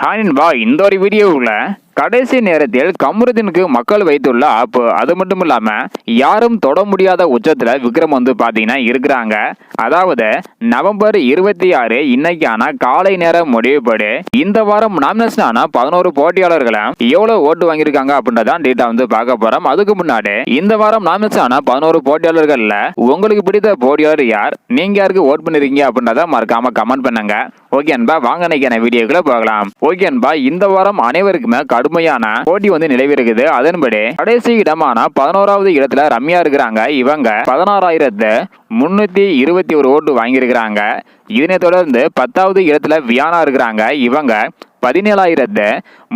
Hi இந்த ஒரு வீடியோவில் கடைசி நேரத்தில் கமருதீனுக்கு மக்கள் வைத்துள்ள ஆப்பு. அது மட்டும் இல்லாம யாரும் தொட முடியாத உச்சத்துல விக்ரம் வந்து பாத்தீங்கன்னா இருக்கிறாங்க. அதாவது நவம்பர் இருபத்தி ஆறு இன்னைக்கான காலை நேரம் முடிவுபடி இந்த வாரம் நாமினேஷன் ஆன பதினோரு போட்டியாளர்களை எவ்வளவு ஓட்டு வாங்கியிருக்காங்க அப்படின்றதான் டேட்டா வந்து பார்க்க போறோம். அதுக்கு முன்னாடி இந்த வாரம் நாமினேஷன் ஆன பதினோரு போட்டியாளர்கள்ல உங்களுக்கு பிடித்த போட்டியாளர் யார்? நீங்க யாருக்கு ஓட் பண்ணிருக்கீங்க அப்படின்றத மறக்காம கமெண்ட் பண்ணுங்க. ஓகே அன்பா வாங்க நினைக்கிற வீடியோக்குள்ள போகலாம். ஓகே அன்பா இந்த வாரம் அனைவருக்குமே கடுமையான போட்டி வந்து நிலவிருக்குது. அதன்படி கடைசி இடமான பதினோராவது இடத்துல ரம்யா இருக்கிறாங்க. இவங்க பதினாறாயிரத்து முன்னூத்தி இருபத்தி ஒரு ஓட்டு வாங்கியிருக்கிறாங்க. இதனை தொடர்ந்து பத்தாவது இடத்துல வியானா இருக்கிறாங்க. இவங்க பதினேழாயிரத்து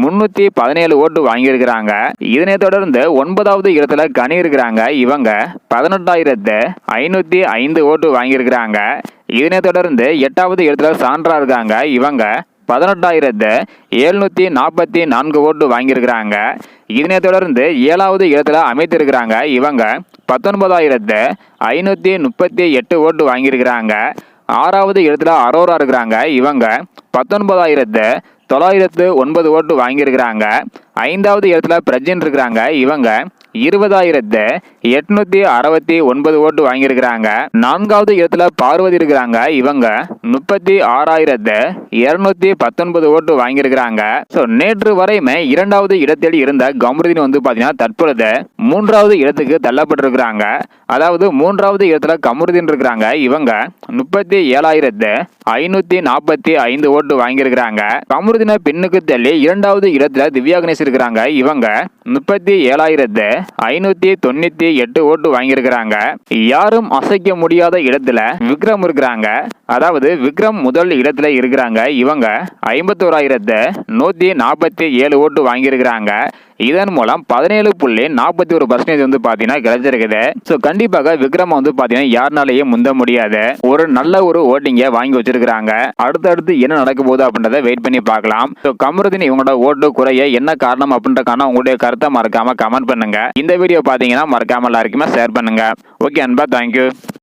முன்னூத்தி பதினேழு ஓட்டு வாங்கியிருக்கிறாங்க. இதனை தொடர்ந்து ஒன்பதாவது இடத்துல கனி இருக்கிறாங்க. இவங்க பதினெட்டாயிரத்து ஐநூத்தி ஐந்து ஓட்டு வாங்கியிருக்கிறாங்க. இதனை தொடர்ந்து எட்டாவது இடத்துல சான்றா இருக்காங்க. இவங்க பதினெட்டாயிரத்து எழுநூத்தி நாற்பத்தி நான்கு ஓட்டு வாங்கியிருக்கிறாங்க. இதனை தொடர்ந்து ஏழாவது இடத்துல அமைத்திருக்கிறாங்க இவங்க. பத்தொன்பதாயிரத்து ஐநூத்தி முப்பத்தி எட்டு ஓட்டு வாங்கியிருக்கிறாங்க. ஆறாவது இடத்துல அரோரா இருக்கிறாங்க இவங்க. பத்தொன்பதாயிரத்து தொள்ளாயிரத்து ஒன்பது ஓட்டு வாங்கியிருக்கிறாங்க. ஐந்தாவது இடத்துல பிரஜன் இருக்கிறாங்க இவங்க. இருபதாயிரத்து எட்நூத்தி அறுபத்தி ஒன்பது ஓட்டு வாங்கியிருக்கிறாங்க. நான்காவது இடத்துல பார்வதி இருக்கிறாங்க. இவங்க முப்பத்தி ஆறாயிரத்து இருநூத்தி பத்தொன்பது ஓட்டு வாங்கியிருக்கிறாங்க. ஸோ நேற்று வரையுமே இரண்டாவது இடத்தில் இருந்த கமருதீன் வந்து பார்த்தீங்கன்னா தற்பொழுது மூன்றாவது இடத்துக்கு தள்ளப்பட்டிருக்கிறாங்க. அதாவது மூன்றாவது இடத்துல கமருதீன் இருக்கிறாங்க. இவங்க முப்பத்தி ஏழாயிரத்து ஐநூத்தி நாற்பத்தி ஐந்து ஓட்டு வாங்கியிருக்கிறாங்க. கமருதீனை பின்னுக்கு தள்ளி இரண்டாவது இடத்துல திவ்யா கணேஷ் இருக்கிறாங்க. இவங்க முப்பத்தி ஏழாயிரத்து ஐநூத்தி தொண்ணூத்தி எட்டு ஓட்டு வாங்கியிருக்கிறாங்க. யாரும் அசைக்க முடியாத இடத்துல விக்ரம் இருக்கிறாங்க. அதாவது விக்ரம் முதல் இடத்துல இருக்கிறாங்க. இவங்க ஐம்பத்தோராயிரத்து நூத்தி நாற்பத்தி ஏழு ஓட்டு வாங்கியிருக்கிறாங்க. இதன் மூலம் பதினேழு புள்ளி நாற்பத்தி ஒரு பர்சன்டேஜ் வந்து பார்த்தீங்கன்னா கிடைச்சிருக்குது. ஸோ கண்டிப்பாக விக்ரம் வந்து பார்த்தீங்கன்னா யாருனாலேயும் முந்த முடியாது. ஒரு நல்ல ஒரு ஓட்டிங்கை வாங்கி வச்சிருக்கிறாங்க. அடுத்தடுத்து என்ன நடக்க போகுது அப்படின்றத வெயிட் பண்ணி பார்க்கலாம். ஸோ கமருதீன் இவங்களோட ஓட்டு குறைய என்ன காரணம் அப்படின்றக்கான உங்களுடைய கருத்தை மறக்காம கமெண்ட் பண்ணுங்க. இந்த வீடியோ பார்த்தீங்கன்னா மறக்காம எல்லாருக்குமே ஷேர் பண்ணுங்க. ஓகே அன்பா தேங்க்யூ